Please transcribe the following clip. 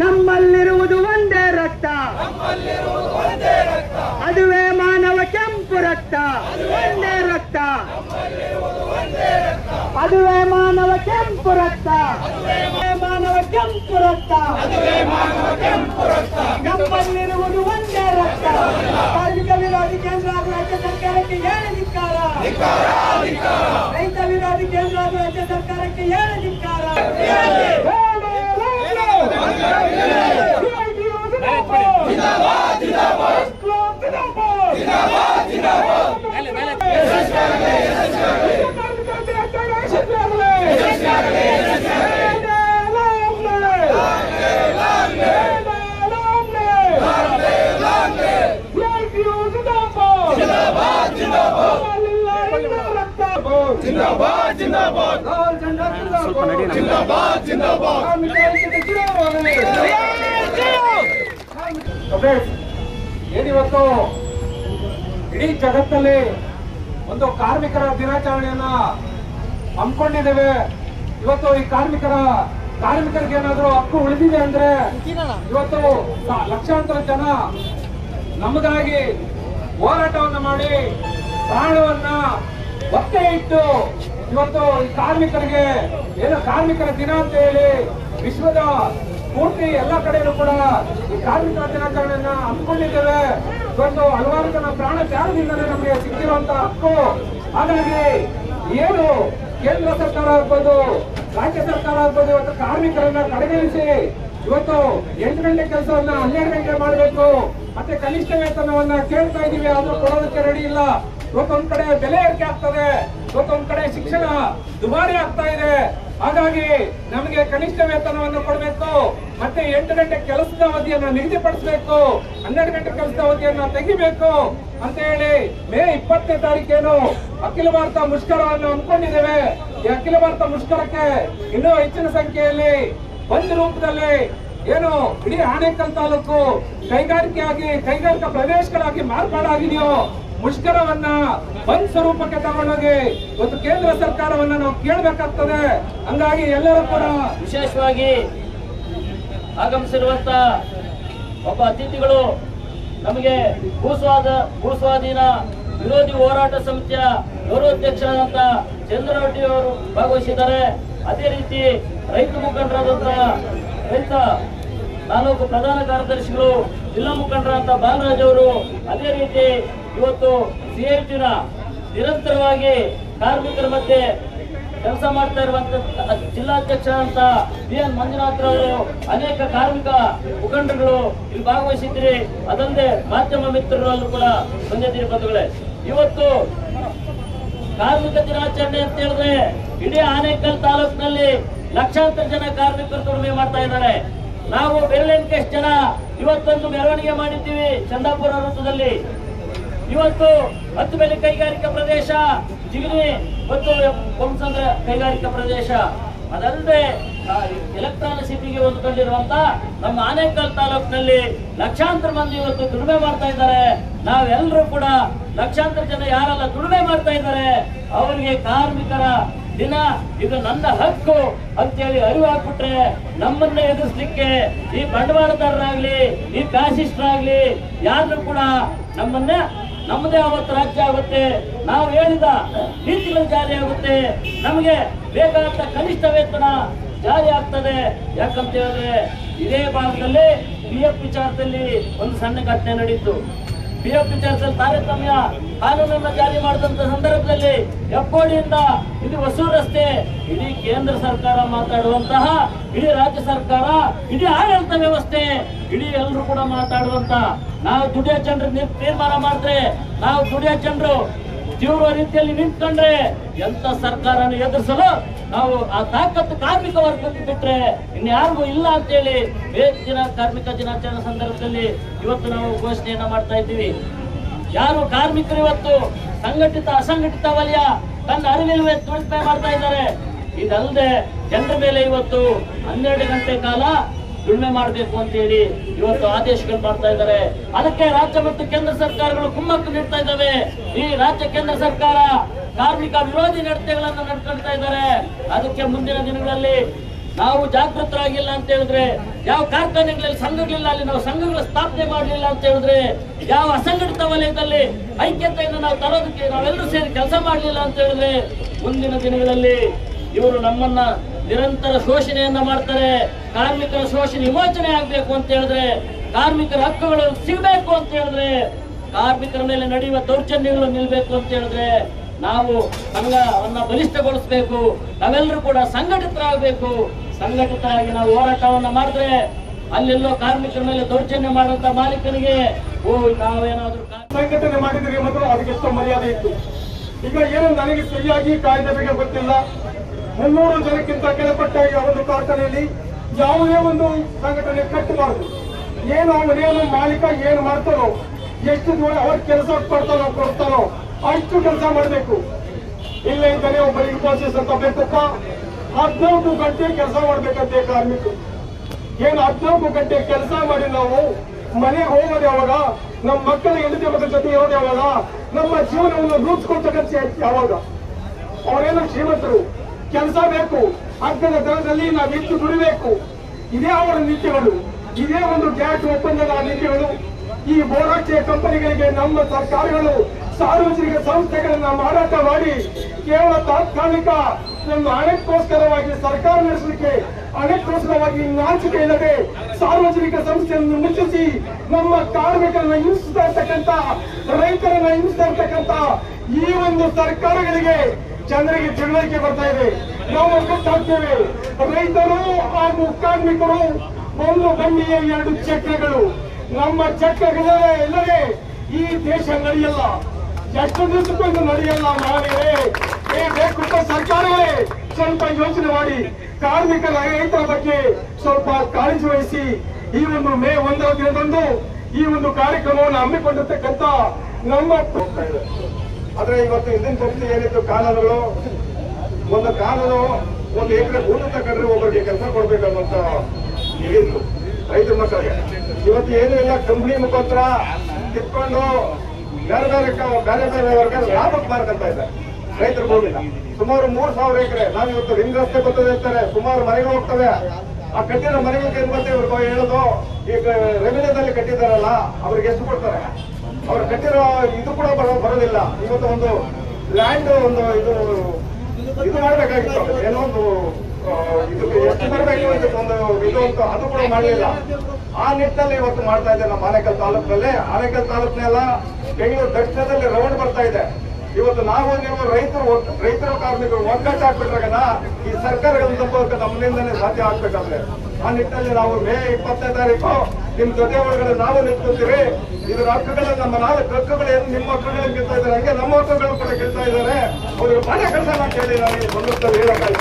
ನಮ್ಮಲ್ಲಿರುವುದು ಒಂದೇ ರಕ್ತ. ಅದುವೇ ಮಾನವ ಕೆಂಪು ರಕ್ತ. ಒಂದೇ ರಕ್ತ. ಅದುವೇ ಮಾನವ ಕೆಂಪು ರಕ್ತ. ಮಾನವ ಕೆಂಪು ರಕ್ತ ನಮ್ಮಲ್ಲಿರುವುದು ಒಂದೇ ರಕ್ತ ಕಾರ್ಮಿಕ ವಿರೋಧಿ ಕೇಂದ್ರ ಹಾಗೂ ರಾಜ್ಯ ಸರ್ಕಾರಕ್ಕೆ ಏನು ಧಿಕ್ಕಾರ ರೈತ ವಿರೋಧಿ ಕೇಂದ್ರ ಹಾಗೂ ರಾಜ್ಯ ಸರ್ಕಾರಕ್ಕೆ ಏನು ಧಿಕ್ಕಾರ ಏನಿವತ್ತು ಇಡೀ ಜಗತ್ತಲ್ಲಿ ಒಂದು ಕಾರ್ಮಿಕರ ದಿನಾಚರಣೆಯನ್ನ ಹಮ್ಮಿಕೊಂಡಿದ್ದೇವೆ. ಇವತ್ತು ಈ ಕಾರ್ಮಿಕರ ಕಾರ್ಮಿಕರಿಗೆ ಏನಾದ್ರೂ ಹಕ್ಕು ಉಳಿದಿದೆ ಅಂದ್ರೆ ಇವತ್ತು ಸ- ಲಕ್ಷಾಂತರ ಜನ ನಮಗಾಗಿ ಹೋರಾಟವನ್ನು ಮಾಡಿ ಪ್ರಾಣವನ್ನ ಒತ್ತೆ ಇಟ್ಟು ಇವತ್ತು ಕಾರ್ಮಿಕರಿಗೆ ಏನು ಕಾರ್ಮಿಕರ ದಿನ ಅಂತ ಹೇಳಿ ವಿಶ್ವದ ಪೂರ್ತಿ ಎಲ್ಲ ಕಡೆಯೂ ಕೂಡ ಈ ಕಾರ್ಮಿಕರ ದಿನಾಚರಣೆಯನ್ನ ಹಮ್ಮಿಕೊಂಡಿದ್ದೇವೆ. ಇವತ್ತು ಹಲವಾರು ಜನ ಪ್ರಾಣ ತ್ಯಾಗದಿಂದಲೇ ನಮಗೆ ಸಿಕ್ಕಿರುವಂತ ಹಕ್ಕು. ಹಾಗಾಗಿ ಏನು ಕೇಂದ್ರ ಸರ್ಕಾರ ಆಗ್ಬೋದು, ರಾಜ್ಯ ಸರ್ಕಾರ ಆಗ್ಬೋದು, ಇವತ್ತು ಕಾರ್ಮಿಕರನ್ನ ಕಡೆಗಣಿಸಿ ಇವತ್ತು ಎಂಟು ಗಂಟೆ ಕೆಲಸವನ್ನ ಹನ್ನೆರಡು ಗಂಟೆ ಮಾಡಬೇಕು. ಮತ್ತೆ ಕನಿಷ್ಠ ವೇತನವನ್ನ ಕೇಳ್ತಾ ಇದೀವಿ, ಆದ್ರೂ ಕೊಡೋದಕ್ಕೆ ರೆಡಿ ಇಲ್ಲ. ಇವತ್ತೊಂದ್ ಕಡೆ ಬೆಲೆ ಏರಿಕೆ ಆಗ್ತದೆ. ಇವತ್ತೊಂದ್ ಕಡೆ ಶಿಕ್ಷಣ ದುಬಾರಿ ಆಗ್ತಾ ಇದೆ. ಹಾಗಾಗಿ ನಮಗೆ ಕನಿಷ್ಠ ವೇತನವನ್ನು ಕೊಡಬೇಕು. ಮತ್ತೆ ಎಂಟು ಗಂಟೆ ಕೆಲಸದ ಅವಧಿಯನ್ನ ನಿಗದಿಪಡಿಸಬೇಕು. ಹನ್ನೆರಡು ಗಂಟೆ ಕೆಲಸದ ಅವಧಿಯನ್ನ ತೆಗಿಬೇಕು ಅಂತ ಹೇಳಿ ಮೇ ಇಪ್ಪತ್ತನೇ ತಾರೀಕೇನು ಅಖಿಲ ಭಾರತ ಮುಷ್ಕರವನ್ನು ಅನ್ಕೊಂಡಿದ್ದೇವೆ ಈ ಅಖಿಲ ಭಾರತ ಮುಷ್ಕರಕ್ಕೆ ಇನ್ನೂ ಹೆಚ್ಚಿನ ಸಂಖ್ಯೆಯಲ್ಲಿ ಒಂದು ರೂಪದಲ್ಲಿ ಏನು ಇಡೀ ಆನೇಕಲ್ ತಾಲೂಕು ಕೈಗಾರಿಕೆಯಾಗಿ, ಕೈಗಾರಿಕಾ ಪ್ರದೇಶಗಳಾಗಿ ಮಾರ್ಪಾಡಾಗಿದೆಯೋ ಮುಷ್ಕರವನ್ನ ಬಂದ್ ಸ್ವರೂಪಕ್ಕೆ ತಗೊಂಡೋಗಿ ಇವತ್ತು ಕೇಂದ್ರ ಸರ್ಕಾರವನ್ನ ನಾವು ಕೇಳಬೇಕಾಗ್ತದೆ. ಹಂಗಾಗಿ ಎಲ್ಲರೂ ಕೂಡ ವಿಶೇಷವಾಗಿ ಆಗಮಿಸಿರುವಂತ ಒಬ್ಬ ಅತಿಥಿಗಳು ನಮಗೆ ಭೂಸ್ವಾದ ಭೂಸ್ವಾಧೀನ ವಿರೋಧಿ ಹೋರಾಟ ಸಮಿತಿಯ ಗೌರವಾಧ್ಯಕ್ಷರಾದಂತ ಚಂದ್ರರೆಡ್ಡಿ ಅವರು ಭಾಗವಹಿಸಿದ್ದಾರೆ. ಅದೇ ರೀತಿ ರೈತ ಮುಖಂಡರಾದಂತಹ ರೈತ ತಾಲೂಕು ಪ್ರಧಾನ ಕಾರ್ಯದರ್ಶಿಗಳು ಜಿಲ್ಲಾ ಮುಖಂಡರಾದಂತ ಬಾಲರಾಜ್ ಅವರು ಅದೇ ರೀತಿ ಇವತ್ತು ಸಿಐಟಿನ ನಿರಂತರವಾಗಿ ಕಾರ್ಮಿಕರ ಮಧ್ಯೆ ಕೆಲಸ ಮಾಡ್ತಾ ಇರುವಂತ ಜಿಲ್ಲಾಧ್ಯಕ್ಷ ಅಂತ ಬಿ ಎನ್ ಮಂಜುನಾಥ್ ಅವರು ಅನೇಕ ಕಾರ್ಮಿಕ ಮುಖಂಡರುಗಳು ಇಲ್ಲಿ ಭಾಗವಹಿಸಿದ್ರಿ ಅದಲ್ಲದೆ ಮಾಧ್ಯಮ ಮಿತ್ರರಲ್ಲೂ ಕೂಡ ಬಂದಿದ್ದೀರಿ ಬಂಧುಗಳೇ. ಇವತ್ತು ಕಾರ್ಮಿಕ ದಿನಾಚರಣೆ ಅಂತ ಹೇಳಿದ್ರೆ ಇಡೀ ಆನೇಕಲ್ ತಾಲೂಕಿನಲ್ಲಿ ಲಕ್ಷಾಂತರ ಜನ ಕಾರ್ಮಿಕರು ದುಡಿಮೆ ಮಾಡ್ತಾ ಇದ್ದಾರೆ. ನಾವು ಬೆರಳೆಣಿಕೆಷ್ಟು ಜನ ಇವತ್ತೊಂದು ಮೆರವಣಿಗೆ ಮಾಡಿದ್ದೀವಿ ಚಂದಾಪುರ ವೃತ್ತದಲ್ಲಿ. ಇವತ್ತು ಹತ್ತು ಬೆಲೆ ಕೈಗಾರಿಕಾ ಪ್ರದೇಶ, ಜಿಗಣಿ ಮತ್ತು ಕೊಂಸಂದ್ರ ಕೈಗಾರಿಕಾ ಪ್ರದೇಶ. ಅದಲ್ಲದೆ ಎಲೆಕ್ಟ್ರಾನಿಕ್ ಸಿಟಿಗೆ ಹೊಂದ್ಕೊಂಡಿರುವಂತ ನಮ್ಮ ಆನೇಕಲ್ ತಾಲೂಕಿನಲ್ಲಿ ಲಕ್ಷಾಂತರ ಮಂದಿ ಇವತ್ತು ದುಡಿಮೆ ಮಾಡ್ತಾ ಇದ್ದಾರೆ. ನಾವೆಲ್ಲರೂ ಕೂಡ ಲಕ್ಷಾಂತರ ಜನ ಯಾರೆಲ್ಲ ದುಡಿಮೆ ಮಾಡ್ತಾ ಇದ್ದಾರೆ, ಅವರಿಗೆ ಕಾರ್ಮಿಕರ ದಿನ, ಇದು ನನ್ನ ಹಕ್ಕು ಅಂತೇಳಿ ಅರಿವು ಹಾಕ್ಬಿಟ್ರೆ ನಮ್ಮನ್ನ ಎದುರಿಸ್ಲಿಕ್ಕೆ ಈ ಬಂಡವಾಳದಾರರಾಗ್ಲಿ, ಈ ಫ್ಯಾಸಿಸ್ಟರಾಗ್ಲಿ ಯಾರನ್ನು ಕೂಡ ನಮ್ಮನ್ನ ನಮ್ಮದೇ ಅವತ್ತು ರಾಜ್ಯ ಆಗುತ್ತೆ. ನಾವು ಹೇಳಿದ ನೀತಿಗಳು ಜಾರಿ ಆಗುತ್ತೆ. ನಮಗೆ ಬೇಕಾದ ಕನಿಷ್ಠ ವೇತನ ಜಾರಿ ಆಗ್ತದೆ. ಯಾಕಂತ ಹೇಳಿದ್ರೆ ಇದೇ ಭಾಗದಲ್ಲಿ ಪಿ ಎಫ್ ವಿಚಾರದಲ್ಲಿ ಒಂದು ಸಣ್ಣ ಘಟನೆ ನಡೀತು. ಪಿ ಎಫ್ ವಿಚಾರದಲ್ಲಿ ತಾರತಮ್ಯ ಕಾನೂನನ್ನು ಜಾರಿ ಮಾಡಿದಂತ ಸಂದರ್ಭದಲ್ಲಿ ಎಪ್ಪೋಡಿಯಿಂದ ಇದು ಹೊಸೂರು ರಸ್ತೆ, ಇಡೀ ಕೇಂದ್ರ ಸರ್ಕಾರ ಮಾತಾಡುವಂತಹ, ಇಡೀ ರಾಜ್ಯ ಸರ್ಕಾರ, ಇಡೀ ಆಡಳಿತ ವ್ಯವಸ್ಥೆ, ಇಡೀ ಎಲ್ಲರೂ ಕೂಡ ಮಾತಾಡುವಂತ. ನಾವು ದುಡಿಯೋ ಜನರು ನಿರ್- ತೀರ್ಮಾನ ಮಾಡಿದ್ರೆ ನಾವು ದುಡಿಯೋ ಜನರು ತೀವ್ರ ರೀತಿಯಲ್ಲಿ ನಿಂತ್ಕೊಂಡ್ರೆ ಎಂತ ಸರ್ಕಾರನ ಎದುರಿಸಲು ನಾವು ಆ ತಾಕತ್ತು ಕಾರ್ಮಿಕ ವರ್ಗಕ್ಕೆ ಬಿಟ್ರೆ ಇನ್ಯಾರಿಗೂ ಇಲ್ಲ ಅಂತೇಳಿ ಹೇಳಿ ದಿನ ಕಾರ್ಮಿಕ ದಿನಾಚರಣೆ ಸಂದರ್ಭದಲ್ಲಿ ಇವತ್ತು ನಾವು ಘೋಷಣೆಯನ್ನ ಮಾಡ್ತಾ ಇದ್ದೀವಿ. ಯಾರು ಕಾರ್ಮಿಕರು ಇವತ್ತು ಸಂಘಟಿತ ಅಸಂಘಟಿತ ವಲಯ ತನ್ನ ಅರಿವಿಲ್ವೇ ದುಡಿಮೆ ಮಾಡ್ತಾ ಇದ್ದಾರೆ. ಇದಲ್ಲದೆ ಜನರ ಮೇಲೆ ಇವತ್ತು ಹನ್ನೆರಡು ಗಂಟೆ ಕಾಲ ದುಡಿಮೆ ಮಾಡಬೇಕು ಅಂತ ಹೇಳಿ ಇವತ್ತು ಆದೇಶಗಳು ಮಾಡ್ತಾ ಇದ್ದಾರೆ. ಅದಕ್ಕೆ ರಾಜ್ಯ ಮತ್ತು ಕೇಂದ್ರ ಸರ್ಕಾರಗಳು ಕುಮ್ಮಕ್ಕು ನೀಡ್ತಾ ಇದ್ದಾವೆ. ಈ ರಾಜ್ಯ ಕೇಂದ್ರ ಸರ್ಕಾರ ಕಾರ್ಮಿಕ ವಿರೋಧಿ ನಡತೆಗಳನ್ನು ನಡ್ಕೊಳ್ತಾ ಇದ್ದಾರೆ. ಅದಕ್ಕೆ ಮುಂದಿನ ದಿನಗಳಲ್ಲಿ ನಾವು ಜಾಗೃತರಾಗಿಲ್ಲ ಅಂತ ಹೇಳಿದ್ರೆ, ಯಾವ ಕಾರ್ಖಾನೆಗಳಲ್ಲಿ ಸಂಘಗಳಿಲ್ಲ, ಅಲ್ಲಿ ನಾವು ಸಂಘಗಳ ಸ್ಥಾಪನೆ ಮಾಡಲಿಲ್ಲ ಅಂತ ಹೇಳಿದ್ರೆ, ಯಾವ ಅಸಂಘಟಿತ ವಲಯದಲ್ಲಿ ಐಕ್ಯತೆಯನ್ನು ನಾವು ತರೋದಕ್ಕೆ ನಾವೆಲ್ಲರೂ ಸೇರಿ ಕೆಲಸ ಮಾಡಲಿಲ್ಲ ಅಂತ ಹೇಳಿದ್ರೆ, ಮುಂದಿನ ದಿನಗಳಲ್ಲಿ ಇವರು ನಮ್ಮನ್ನ ನಿರಂತರ ಶೋಷಣೆಯನ್ನ ಮಾಡ್ತಾರೆ, ಕಾರ್ಮಿಕರ ಶೋಷಣೆ ವಿಮೋಚನೆ ಆಗ್ಬೇಕು ಅಂತ ಹೇಳಿದ್ರೆ, ಕಾರ್ಮಿಕರ ಹಕ್ಕುಗಳು ಸಿಗಬೇಕು ಅಂತ ಹೇಳಿದ್ರೆ, ಕಾರ್ಮಿಕರ ಮೇಲೆ ನಡೆಯುವ ದೌರ್ಜನ್ಯಗಳು ನಿಲ್ಬೇಕು ಅಂತ ಹೇಳಿದ್ರೆ, ನಾವು ಸಂಘವನ್ನ ಬಲಿಷ್ಠಗೊಳಿಸಬೇಕು, ನಾವೆಲ್ಲರೂ ಕೂಡ ಸಂಘಟಿತರಾಗಬೇಕು. ಸಂಘಟಿತರಾಗಿ ನಾವು ಹೋರಾಟವನ್ನ ಮಾಡಿದ್ರೆ, ಅಲ್ಲೆಲ್ಲೋ ಕಾರ್ಮಿಕರ ಮೇಲೆ ದೌರ್ಜನ್ಯ ಮಾಡುವಂತ ಮಾಲೀಕರಿಗೆ ಓ, ನಾವೇನಾದ್ರೂ ಸಂಘಟನೆ ಮಾಡಿದ್ರೆ ಮತ್ತು ಅದಕ್ಕೆ ಎಷ್ಟು ಮರ್ಯಾದೆ ಇತ್ತು. ಈಗ ಏನು ನನಗೆ ಸರಿಯಾಗಿ ಕಾಯ್ದೆ ಬಗ್ಗೆ ಗೊತ್ತಿಲ್ಲ. ಮುನ್ನೂರು ಜನಕ್ಕಿಂತ ಕೆಳಪಟ್ಟ ಒಂದು ಕಾರ್ಖಾನೆಯಲ್ಲಿ ಯಾವುದೇ ಒಂದು ಸಂಘಟನೆ ಕಟ್ಟಬಾರದು. ಏನು ಮನೆಯನ್ನು ಮಾಲೀಕ ಏನು ಮಾಡ್ತಾರೋ, ಎಷ್ಟು ದೂರ ಅವ್ರ ಕೆಲಸ ಕೊಡ್ತಾರೋ ಕೊಡ್ತಾರೋ, ಅಷ್ಟು ಕೆಲಸ ಮಾಡಬೇಕು. ಇಲ್ಲ ಇದ್ದರೆ ಒಬ್ಬರಿಗೆ ಇನ್ಫೋಸಿಸ್ ಅಂತ ಬೇಕಪ್ಪ ಹದಿನಾಲ್ಕು ಗಂಟೆ ಕೆಲಸ ಮಾಡ್ಬೇಕಂತೆ ಕಾರ್ಮಿಕರು. ಏನು ಹದಿನಾಲ್ಕು ಗಂಟೆ ಕೆಲಸ ಮಾಡಿ ನಾವು ಮನೆಗೆ ಹೋಗೋದು ಯಾವಾಗ ನಮ್ಮ ಮಕ್ಕಳ ಹೆಂಡತಿ ಮಕ್ಕಳ ಜೊತೆ ಇರೋದು ಯಾವಾಗ ನಮ್ಮ ಜೀವನವನ್ನು ರೂಪಿಸ್ಕೊಳ್ತಕ್ಕಂಥ ಯಾವಾಗ? ಅವರೇನು ಶ್ರೀಮಂತರು. ಕೆಲಸ ಬೇಕು. ಅಗ್ಗದ ದರದಲ್ಲಿ ನಾವು ಹೆಚ್ಚು ದುಡಿಬೇಕು. ಇದೇ ಅವರ ನೀತಿಗಳು. ಇದೇ ಒಂದು ಗ್ಯಾಸ್ ಒಪ್ಪಂದದ ನೀತಿಗಳು. ಈ ಬಹುರಾಷ್ಟ್ರೀಯ ಕಂಪನಿಗಳಿಗೆ ನಮ್ಮ ಸರ್ಕಾರಗಳು, ಸಾರ್ವಜನಿಕ ಸಂಸ್ಥೆಗಳನ್ನ ಮಾರಾಟ ಮಾಡಿ ಕೇವಲ ತಾತ್ಕಾಲಿಕ ಒಂದು ಹಣಕ್ಕೋಸ್ಕರವಾಗಿ ಸರ್ಕಾರ ನಡೆಸಲಿಕ್ಕೆ ಹಣಕ್ಕೋಸ್ಕರವಾಗಿ ನಾಚಿಕೆ ಇಲ್ಲದೆ ಸಾರ್ವಜನಿಕ ಸಂಸ್ಥೆಯನ್ನು ಮುಚ್ಚಿಸಿ ನಮ್ಮ ಕಾರ್ಮಿಕರನ್ನ ಹಿಂಸಿಸ್ತಾ ಇರ್ತಕ್ಕಂಥ, ರೈತರನ್ನ ಹಿಂಸಿಸ್ತಾ ಇರ್ತಕ್ಕಂಥ ಈ ಒಂದು ಸರ್ಕಾರಗಳಿಗೆ ಜನರಿಗೆ ತಿಳುವಳಿಕೆ ಬರ್ತಾ ಇದೆ. ನಾವು ಗೊತ್ತಾಗ್ತೇವೆ ರೈತರು ಹಾಗೂ ಕಾರ್ಮಿಕರು ಒಂದು ಬಂಡಿಯ ಎರಡು ಚಕ್ರಗಳು. ನಮ್ಮ ಚಕ್ರಗಳೇ ಇಲ್ಲದೆ ಈ ದೇಶ ನಡೆಯಲ್ಲ. ಎಷ್ಟು ದಿವಸಕ್ಕೊಂದು ನಡೆಯಲ್ಲ ನಾವೇ ಬೇಕು ಸರ್ಕಾರವೇ, ಸ್ವಲ್ಪ ಯೋಚನೆ ಮಾಡಿ. ಕಾರ್ಮಿಕರ ರೈತರ ಬಗ್ಗೆ ಸ್ವಲ್ಪ ಕಾಳಜಿ ವಹಿಸಿ. ಈ ಒಂದು ಮೇ ಒಂದರ ದಿನದಂದು ಈ ಒಂದು ಕಾರ್ಯಕ್ರಮವನ್ನು ಹಮ್ಮಿಕೊಂಡಿರ್ತಕ್ಕಂಥ ನಮ್ಮ ಆದ್ರೆ ಇವತ್ತು ಹಿಂದಿನ ಪಕ್ಷ ಏನಿತ್ತು ಕಾನೂನುಗಳು? ಒಂದು ಕಾನೂನು ಒಂದು ಎಕರೆ ಭೂಮಿ ತಗೊಂಡ್ರೆ ಒಬ್ಬರಿಗೆ ಕೆಲಸ ಕೊಡ್ಬೇಕನ್ನುವಂತ ಹೇಳಿದ್ರು ರೈತರ ಮಕ್ಕಳಿಗೆ. ಇವತ್ತು ಏನು ಇಲ್ಲ, ಕಂಪ್ನಿ ಮುಖಾಂತರ ಕಿತ್ಕೊಂಡು ಬೇರೆ ಬೇರೆ ಬೇರೆ ಬೇರೆ ವರ್ಗ ಲಾಭಕ್ಕೆ ಮಾರ್ಕಂತ ಇದೆ ರೈತರ ಭೂಮಿನ. ಸುಮಾರು ಮೂರ್ ಸಾವಿರ ಎಕರೆ. ನಾವು ಇವತ್ತು ರಿಂಗ್ ರಸ್ತೆ ಬರ್ತದೆ ಇರ್ತಾರೆ. ಸುಮಾರು ಮನೆಗಳು ಹೋಗ್ತವೆ. ಆ ಕಟ್ಟಿರೋ ಮನೆಗಳಿಗೆ ಏನ್ ಇವ್ರಿಗೆ ಹೇಳೋದು? ಈಗ ರೆವಿನ್ಯೂದಲ್ಲಿ ಕಟ್ಟಿದಾರಲ್ಲ ಅವ್ರಿಗೆ ಎಷ್ಟು ಕೊಡ್ತಾರೆ? ಅವ್ರು ಕಟ್ಟಿರೋ ಇದು ಕೂಡ ಬರೋ- ಬರೋದಿಲ್ಲ. ಇವತ್ತು ಒಂದು ಲ್ಯಾಂಡ್ ಒಂದು ಇದು ಇದು ಮಾಡ್ಬೇಕಾಗಿತ್ತು. ಏನೋ ಒಂದು ಇದು ಎಷ್ಟು ಬರಬೇಕು ಇದಕ್ಕೊಂದು ಇದು ಅಂತ ಅದು ಕೂಡ ಮಾಡಲಿಲ್ಲ. ಆ ನಿಟ್ಟಿನಲ್ಲಿ ಇವತ್ತು ಮಾಡ್ತಾ ಇದೆ ನಮ್ಮ ಆನೇಕಲ್ ತಾಲೂಕಿನಲ್ಲಿ ಆನೇಕಲ್ ತಾಲೂಕಿನೆಲ್ಲ ಬೆಂಗಳೂರು ದಕ್ಷಿಣದಲ್ಲಿ ರೌಂಡ್ ಬರ್ತಾ ಇದೆ. ಇವತ್ತು ನಾವು ನೀವು ರೈತರು ರೈತರು ಕಾರ್ಮಿಕರು ಒಗ್ಗಟ್ಟು ಈ ಸರ್ಕಾರಗಳ ತಪ್ಪೋದಕ್ಕೆ ನಮ್ಮಿಂದನೇ ಸಾಧ್ಯ ಆಗ್ಬೇಕಂದ್ರೆ. ಆ ನಿಟ್ಟಿನಲ್ಲಿ ನಾವು ಮೇ ಇಪ್ಪತ್ತನೇ ತಾರೀಕು ನಿಮ್ ಜೊತೆ ಒಳಗಡೆ ನಾವು ನಿಂತ್ಕೊತೀವಿ ಇದರ ಹಕ್ಕುಗಳ ನಮ್ಮ ನಾಲ್ಕು ಹಕ್ಕುಗಳು ಏನು ನಿಮ್ಮ ಹಕ್ಕುಗಳು ಗೆಲ್ತಾ ಇದ್ದಾರೆ. ಹಂಗೆ ನಮ್ಮ ಹಕ್ಕುಗಳು ಕೂಡ ಗೆಲ್ತಾ ಇದ್ದಾರೆ. ಅವ್ರಿಗೆ ಮನೆ ಕೆಲಸ ಮಾಡಿ ಹೇಳಿ ನಾನು ಸಂದರ್ಭದಲ್ಲಿ ಹೇಳಕ್ಕಾಗಿ